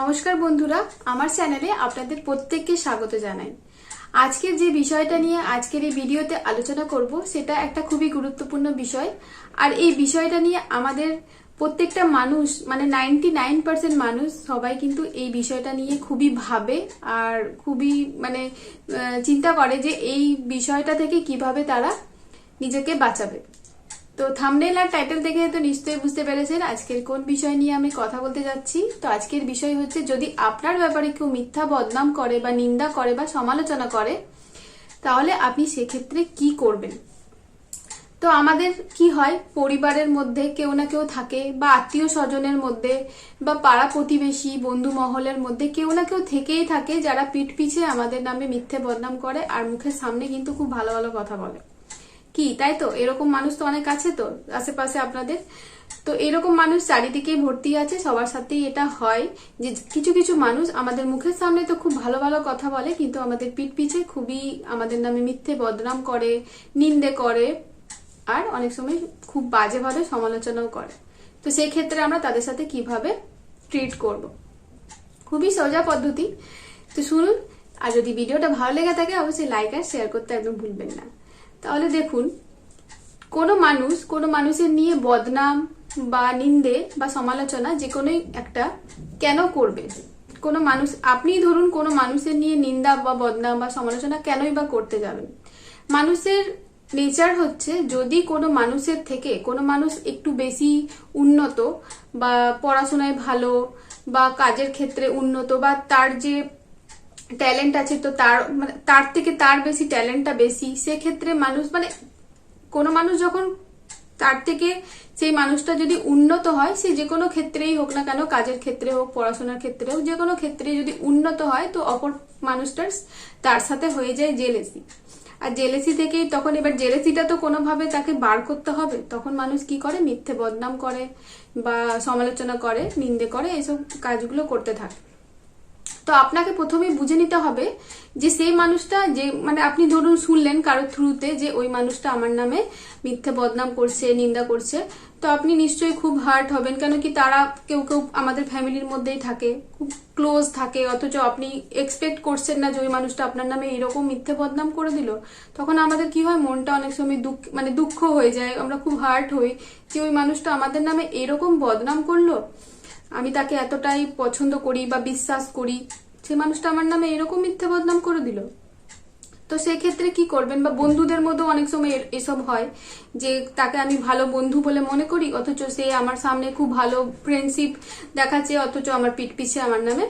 নমস্কার বন্ধুরা, আমার চ্যানেলে আপনাদের প্রত্যেককে স্বাগত জানাই। আজকের যে বিষয়টা নিয়ে আজকের এই ভিডিওতে আলোচনা করব, সেটা একটা খুবই গুরুত্বপূর্ণ বিষয়। আর এই বিষয়টা নিয়ে আমাদের প্রত্যেকটা মানুষ মানে নাইনটি নাইন পার্সেন্ট মানুষ সবাই কিন্তু এই বিষয়টা নিয়ে খুবই ভাবে আর খুবই মানে চিন্তা করে যে এই বিষয়টা থেকে কীভাবে তারা নিজেকে বাঁচাবে। তো থামনেল আর টাইটেল দেখে তো নিশ্চয়ই বুঝতে পেরেছেন। আজকের কোন বিষয় নিয়ে আমি কথা বলতে যাচ্ছি? তো আজকের বিষয় হচ্ছে, যদি আপনার ব্যাপারে কেউ মিথ্যা বদনাম করে বা নিন্দা করে বা সমালোচনা করে, তাহলে আপনি সেক্ষেত্রে কি করবেন? তো আমাদের কি হয়, পরিবারের মধ্যে কেউ না কেউ থাকে বা আত্মীয় স্বজনের মধ্যে বা পাড়া প্রতিবেশী, বন্ধু মহলের মধ্যে কেউ না কেউ থেকেই থাকে যারা পিঠ পিছে আমাদের নামে মিথ্যে বদনাম করে আর মুখের সামনে কিন্তু খুব ভালো ভালো কথা বলে। কি? তাই তো? এরকম মানুষ তো অনেক আছে তো, আশেপাশে আপনাদের। তো এরকম মানুষ চারিদিকেই ভর্তি আছে, সবার সাথেই এটা হয় যে কিছু কিছু মানুষ আমাদের মুখের সামনে তো খুব ভালো ভালো কথা বলে, কিন্তু আমাদের পিঠ পিছে খুবই আমাদের নামে মিথ্যে বদনাম করে, নিন্দে করে, আর অনেক সময় খুব বাজেভাবে সমালোচনাও করে। তো সেই ক্ষেত্রে আমরা তাদের সাথে কীভাবে ট্রিট করব? খুবই সোজা পদ্ধতি। তো শুনুন, আর যদি ভিডিওটা ভালো লেগে থাকে, অবশ্যই লাইক আর শেয়ার করতে একদম ভুলবেন না। তাহলে দেখুন, কোনো মানুষ, কোনো মানুষের নিয়ে বদনাম বা নিন্দে বা সমালোচনা যে কোনোই একটা কেন করবে? কোনো মানুষ, আপনি ধরুন কোনো মানুষের নিয়ে নিন্দা বা বদনাম বা সমালোচনা কেনই বা করতে যাবেন? মানুষের নেচার হচ্ছে যদি কোনো মানুষের থেকে, কোনো মানুষ একটু বেশি উন্নত বা পড়াশোনায় ভালো বা কাজের ক্ষেত্রে উন্নত বা তার যে ট্যালেন্ট আছে, তো তার মানে তার থেকে তার বেশি ট্যালেন্টটা বেশি। সেক্ষেত্রে মানুষ মানে কোনো মানুষ যখন তার থেকে সেই মানুষটা যদি উন্নত হয়, সে যে কোনো ক্ষেত্রেই হোক না কেন, কাজের ক্ষেত্রে হোক, পড়াশোনার ক্ষেত্রে হোক, যে কোনো ক্ষেত্রে যদি উন্নত হয়, তো অপর মানুষটার তার সাথে হয়ে যায় জেলেসি আর জেলেসি থেকেই তখন এবার জেলেসিটা তো কোনোভাবে তাকে বার করতে হবে। তখন মানুষ কি করে? মিথ্যে বদনাম করে বা সমালোচনা করে, নিন্দে করে, এসব কাজগুলো করতে থাকে। তো আপনাকে প্রথমে বুঝে নিতে হবে যে সেই মানুষটা যে মানে আপনি ধরুন শুনলেন কারোর থ্রুতে যে ওই মানুষটা আমার নামে মিথ্যে বদনাম করছে, নিন্দা করছে, তো আপনি নিশ্চয়ই খুব হার্ট হবেন। কেন কি তারা কেউ কেউ আমাদের ফ্যামিলির মধ্যেই থাকে, খুব ক্লোজ থাকে, অথচ আপনি এক্সপেক্ট করছেন না যে ওই মানুষটা আপনার নামে এরকম মিথ্যে বদনাম করে দিল। তখন আমাদের কি হয়, মনটা অনেক সময় দুঃখ মানে দুঃখ হয়ে যায়, আমরা খুব হার্ট হই যে ওই মানুষটা আমাদের নামে এরকম বদনাম করল। আমি তাকে এতটাই পছন্দ করি বা বিশ্বাস করি, সে মানুষটা আমার নামে এরকম মিথ্যে বদনাম করে দিল। তো সেক্ষেত্রে কি করবেন? বা বন্ধুদের মধ্যেও অনেক সময় এসব হয় যে তাকে আমি ভালো বন্ধু বলে মনে করি, অথচ সে আমার সামনে খুব ভালো ফ্রেন্ডশিপ দেখাচ্ছে, অথচ আমার পিঠ পিছে আমার নামে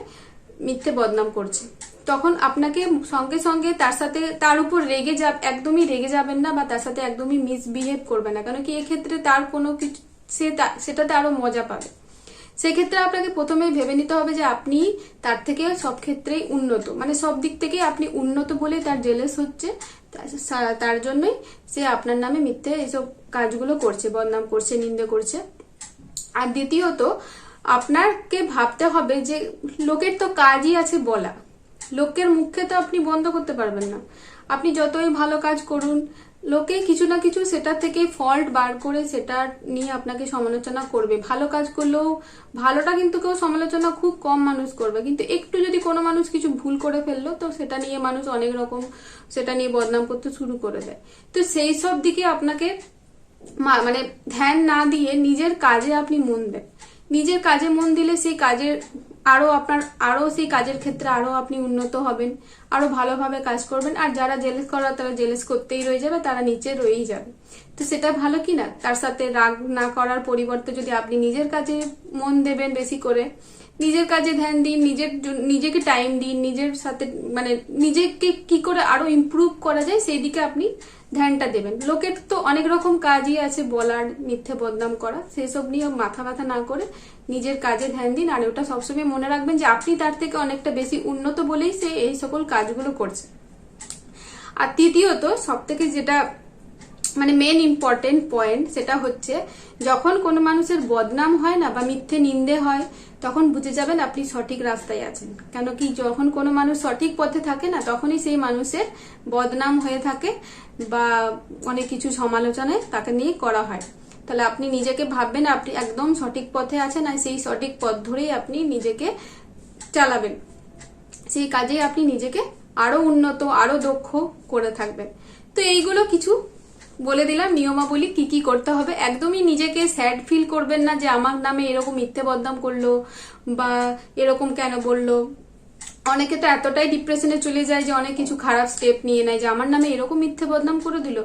মিথ্যে বদনাম করছে। তখন আপনাকে সঙ্গে সঙ্গে তার সাথে, তার উপর রেগে যা একদমই রেগে যাবেন না বা তার সাথে একদমই মিসবিহেভ করবেন না। কেন কি এক্ষেত্রে তার কোনো কিছু সে সেটাতে আরও মজা পাবে। সেক্ষেত্রে আপনাকে প্রথমেই ভেবে নিতে হবে যে আপনি তার থেকে সব ক্ষেত্রেই উন্নত। মানে সব দিক থেকে আপনি উন্নত বলে তার জেলেস হচ্ছে। তার জন্যই সে আপনার নামে মিথ্যে এসব কাজগুলো করছে, বদনাম করছে, নিন্দে করছে। আর দ্বিতীয়ত, আপনাকে ভাবতে হবে যে লোকের তো কাজই আছে বলা। লোকের মুখে তো আপনি বন্ধ করতে পারবেন না। আপনি যতই ভালো কাজ করুন লোকে কিছু না কিছু সেটা থেকে ফল্ট বার করে সেটা নিয়ে আপনাকে সমালোচনা করবে। ভালো কাজ করলেও ভালোটা কিন্তু কেউ সমালোচনা খুব কম মানুষ করবে। কিন্তু একটু যদি কোনো মানুষ কিছু ভুল করে ফেলল, তো সেটা নিয়ে মানুষ অনেক রকম সেটা নিয়ে বদনাম করতে শুরু করে দেয়। তো সেই সব দিকে আপনাকে মানে ধ্যান না দিয়ে নিজের কাজে আপনি মন দেন। নিজের কাজে মন দিলে সেই কাজের আরও আপনার আরও সেই কাজের ক্ষেত্রে আরও আপনি উন্নত হবেন আরও ভালোভাবে কাজ করবেন, আর যারা জেলেস করা তারা জেলেস করতেই রয়ে যাবে, তারা নিচে রয়েই যাবে। তো সেটা ভালো কি না তার সাথে রাগ না করার পরিবর্তে যদি আপনি নিজের কাজে মন দেবেন বেশি করে নিজের কাজে ধ্যান দিন, নিজের নিজেকে টাইম দিন, নিজের সাথে মানে নিজেকে কি করে আরও ইমপ্রুভ করা যায়, সেই দিকে আপনি ধ্যানটা দেবেন। লোকের তো অনেক রকম কাজই আছে বলার, মিথ্যে বদনাম করা, সেসব নিয়ে মাথা ব্যথা না করে নিজের কাজে ধ্যান দিন। আর ওটা সবসময় মনে রাখবেন যে আপনি তার থেকে অনেকটা বেশি উন্নত বলেই সে এই সকল কাজগুলো করছে। আর তৃতীয়ত সব থেকে যেটা মানে মেন ইম্পর্টেন্ট পয়েন্ট সেটা হচ্ছে যখন কোনো মানুষের বদনাম হয় না বা মিথ্যে নিন্দে হয় তখন বুঝে যাবেন আপনি সঠিক রাস্তায় আছেন। কেন কি যখন কোনো মানুষ সঠিক পথে থাকে না, তখনই সেই মানুষের বদনাম হয়ে থাকে বা অনেক কিছু সমালোচনায় তাকে নিয়ে করা হয়। তাহলে আপনি নিজেকে ভাববেন আপনি একদম সঠিক পথে আছেন আর সেই সঠিক পথ ধরেই আপনি নিজেকে চালাবেন। সেই কাজে আপনি নিজেকে আরও উন্নত, আরও দক্ষ করে থাকবেন। তো এইগুলো কিছু বলে দিলাম, নিয়মাবলী কি কি করতে হবে। একদমই নিজেকে স্যাড ফিল করবেন না যে আমার নামে এরকম মিথ্যে বদনাম করল বা এরকম কেন বলল। অনেকে তো এতটাই ডিপ্রেশনে চলে যায় যে অনেক কিছু খারাপ স্টেপ নিয়ে নেয়, যে আমার নামে এরকম মিথ্যে বদনাম করে দিল।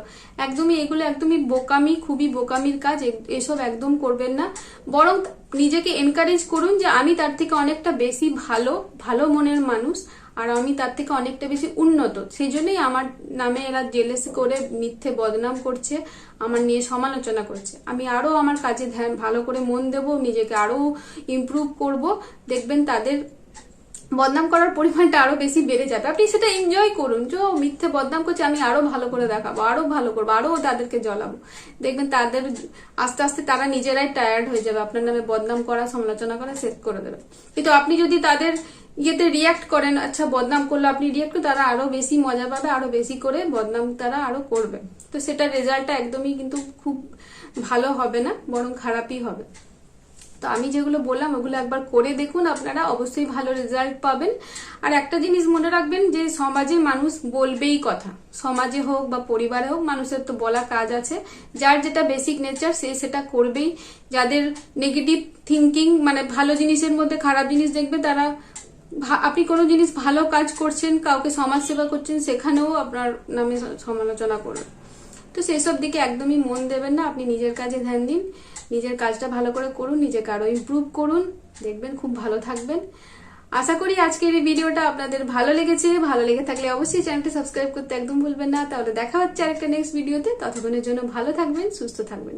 একদমই এগুলো একদমই বোকামি, খুবই বোকামির কাজ এসব একদম করবেন না। বরং নিজেকে এনকারেজ করুন যে আমি তার থেকে অনেকটা বেশি ভালো ভালো মনের মানুষ। আর আমি তার থেকে অনেকটা বেশি উন্নত। সেই জন্যই আমার নামে এরা জেলেস করে মিথ্যে বদনাম করছে, আমার নিয়ে সমালোচনা করছে। আমি আরও আমার কাজে ধ্যান, ভালো করে মন দেব, নিজেকে আরও ইমপ্রুভ করব। দেখবেন তাদের বদনাম করার পরিমাণটা আরও বেশি বেড়ে যাবে। আপনি সেটা এনজয় করুন। যে মিথ্যে বদনাম করছে, আমি আরও ভালো করে দেখাবো, আরও ভালো করব, আরও তাদেরকে জ্বলাবো। দেখবেন তাদের আস্তে আস্তে তারা নিজেরাই টায়ার্ড হয়ে যাবে। আপনার নামে বদনাম করা, সমালোচনা করা শেষ করে দেবে। কিন্তু আপনি যদি তাদের ইয়েতে রিয়াক্ট করেন আচ্ছা বদনাম করলে। আপনি রিয়াক্ট করে তারা আরও বেশি মজা পাবে, আরও বেশি করে বদনাম তারা আরও করবে। তো সেটা রেজাল্টটা একদমই কিন্তু খুব ভালো হবে না, বরং খারাপই হবে। তো আমি যেগুলো বললাম, ওগুলো একবার করে দেখুন আপনারা, অবশ্যই ভালো রেজাল্ট পাবেন। আর একটা জিনিস মনে রাখবেন যে, সমাজে মানুষ বলবেই কথা। সমাজে হোক বা পরিবারে হোক, মানুষের তো বলা কাজ আছে। যার যেটা বেসিক নেচার সে সেটা করবেই। যাদের নেগেটিভ থিঙ্কিং মানে ভালো জিনিসের মধ্যে খারাপ জিনিস দেখবে, তারা আপনি কোনো জিনিস ভালো কাজ করছেন, কাউকে সমাজ সেবা করছেন, সেখানেও আপনার নামে সমালোচনা করবে তো সেসব দিকে একদমই মন দেবেন না, আপনি নিজের কাজে ধ্যান দিন, নিজের কাজটা ভালো করে করুন, নিজেকে আরও ইমপ্রুভ করুন, দেখবেন খুব ভালো থাকবেন। আশা করি আজকের এই ভিডিওটা আপনাদের ভালো লেগেছে, ভালো লেগে থাকলে অবশ্যই চ্যানেলটা সাবস্ক্রাইব করতে একদম ভুলবেন না। তাহলে দেখা হচ্ছে আরেকটা নেক্সট ভিডিওতে ততক্ষণের জন্য ভালো থাকবেন, সুস্থ থাকবেন।